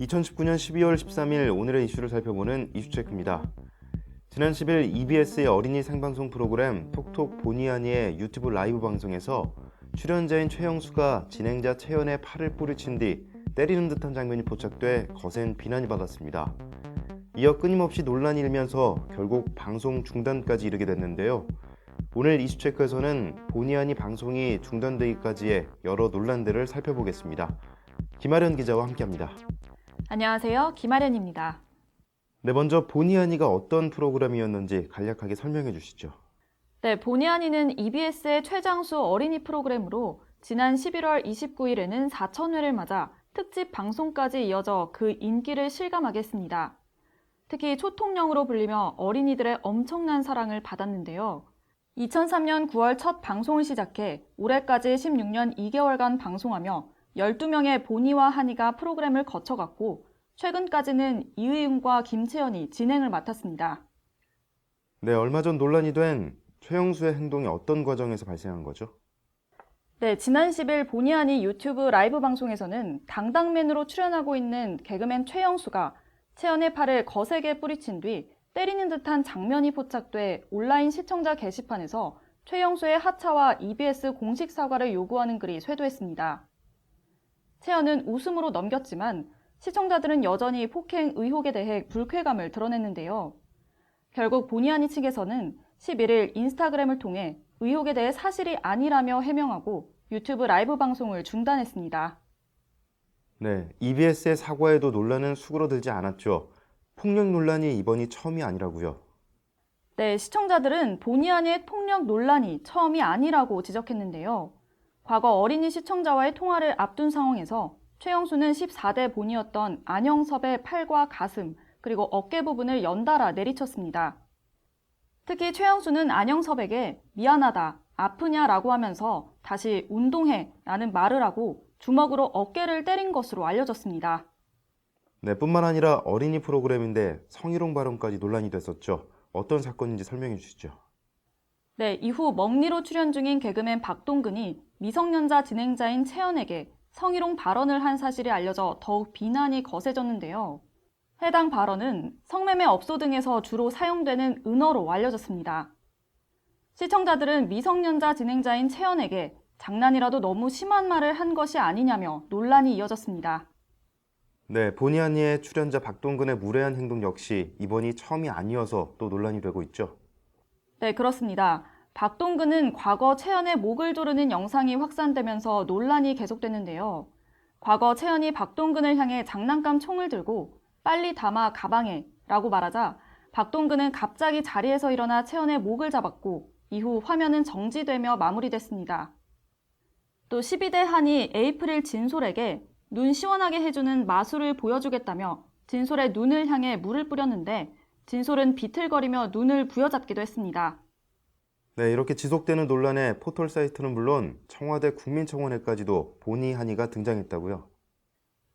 2019년 12월 13일 오늘의 이슈를 살펴보는 이슈체크입니다. 지난 10일 EBS의 어린이 생방송 프로그램 톡톡 보니 아니의 유튜브 라이브 방송에서 출연자인 최영수가 진행자 채연의 팔을 뿌리친 뒤 때리는 듯한 장면이 포착돼 거센 비난이 받았습니다. 이어 끊임없이 논란이 일면서 결국 방송 중단까지 이르게 됐는데요. 오늘 이슈체크에서는 보니 아니 방송이 중단되기까지의 여러 논란들을 살펴보겠습니다. 김아련 기자와 함께합니다. 안녕하세요. 김아련입니다. 네, 먼저 보니 아니가 어떤 프로그램이었는지 간략하게 설명해 주시죠. 네, 본의 아니는 EBS의 최장수 어린이 프로그램으로 지난 11월 29일에는 4,000회를 맞아 특집 방송까지 이어져 그 인기를 실감하게 했습니다. 특히 초통령으로 불리며 어린이들의 엄청난 사랑을 받았는데요. 2003년 9월 첫 방송을 시작해 올해까지 16년 2개월간 방송하며 12명의 보니와 한이가 프로그램을 거쳐갔고 최근까지는 이의웅과 김채연이 진행을 맡았습니다. 네, 얼마 전 논란이 된 최영수의 행동이 어떤 과정에서 발생한 거죠? 네, 지난 10일 본의 아니 유튜브 라이브 방송에서는 당당맨으로 출연하고 있는 개그맨 최영수가 채연의 팔을 거세게 뿌리친 뒤 때리는 듯한 장면이 포착돼 온라인 시청자 게시판에서 최영수의 하차와 EBS 공식 사과를 요구하는 글이 쇄도했습니다. 채연은 웃음으로 넘겼지만 시청자들은 여전히 폭행 의혹에 대해 불쾌감을 드러냈는데요. 결국 본의 아니 측에서는 11일 인스타그램을 통해 의혹에 대해 사실이 아니라며 해명하고 유튜브 라이브 방송을 중단했습니다. 네, EBS의 사과에도 논란은 수그러들지 않았죠. 폭력 논란이 이번이 처음이 아니라고요. 네, 시청자들은 본의 아니의 폭력 논란이 처음이 아니라고 지적했는데요. 과거 어린이 시청자와의 통화를 앞둔 상황에서 최영수는 14대 본이었던 안영섭의 팔과 가슴, 그리고 어깨 부분을 연달아 내리쳤습니다. 특히 최영수는 안영섭에게 미안하다, 아프냐라고 하면서 다시 운동해 라는 말을 하고 주먹으로 어깨를 때린 것으로 알려졌습니다. 네, 뿐만 아니라 어린이 프로그램인데 성희롱 발언까지 논란이 됐었죠. 어떤 사건인지 설명해 주시죠. 네, 이후 먹니로 출연 중인 개그맨 박동근이 미성년자 진행자인 채연에게 성희롱 발언을 한 사실이 알려져 더욱 비난이 거세졌는데요. 해당 발언은 성매매 업소 등에서 주로 사용되는 은어로 알려졌습니다. 시청자들은 미성년자 진행자인 채연에게 장난이라도 너무 심한 말을 한 것이 아니냐며 논란이 이어졌습니다. 네, 보니 아니의 출연자 박동근의 무례한 행동 역시 이번이 처음이 아니어서 또 논란이 되고 있죠. 네, 그렇습니다. 박동근은 과거 채연의 목을 조르는 영상이 확산되면서 논란이 계속됐는데요. 과거 채연이 박동근을 향해 장난감 총을 들고 빨리 담아 가방에 라고 말하자 박동근은 갑자기 자리에서 일어나 채연의 목을 잡았고 이후 화면은 정지되며 마무리됐습니다. 또 12대 한이 에이프릴 진솔에게 눈 시원하게 해주는 마술을 보여주겠다며 진솔의 눈을 향해 물을 뿌렸는데 진솔은 비틀거리며 눈을 부여잡기도 했습니다. 네, 이렇게 지속되는 논란에 포털 사이트는 물론 청와대 국민청원회까지도 보니 한이가 등장했다고요.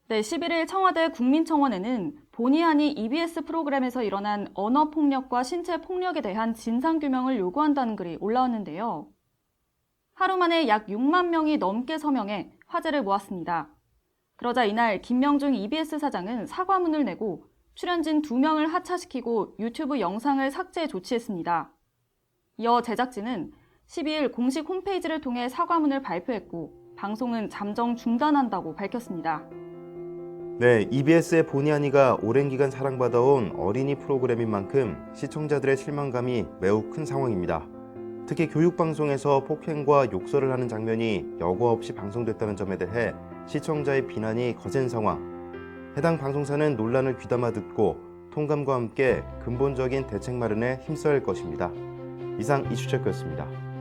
네, 11일 청와대 국민청원에는 본의아니 EBS 프로그램에서 일어난 언어 폭력과 신체 폭력에 대한 진상 규명을 요구한다는 글이 올라왔는데요. 하루 만에 약 6만 명이 넘게 서명해 화제를 모았습니다. 그러자 이날 김명중 EBS 사장은 사과문을 내고 출연진 2명을 하차시키고 유튜브 영상을 삭제 조치했습니다. 이어 제작진은 12일 공식 홈페이지를 통해 사과문을 발표했고 방송은 잠정 중단한다고 밝혔습니다. 네, EBS의 보니 아니가 오랜 기간 사랑받아온 어린이 프로그램인 만큼 시청자들의 실망감이 매우 큰 상황입니다. 특히 교육방송에서 폭행과 욕설을 하는 장면이 여과 없이 방송됐다는 점에 대해 시청자의 비난이 거센 상황. 해당 방송사는 논란을 귀담아 듣고 통감과 함께 근본적인 대책 마련에 힘써야 할 것입니다. 이상 이슈체크였습니다.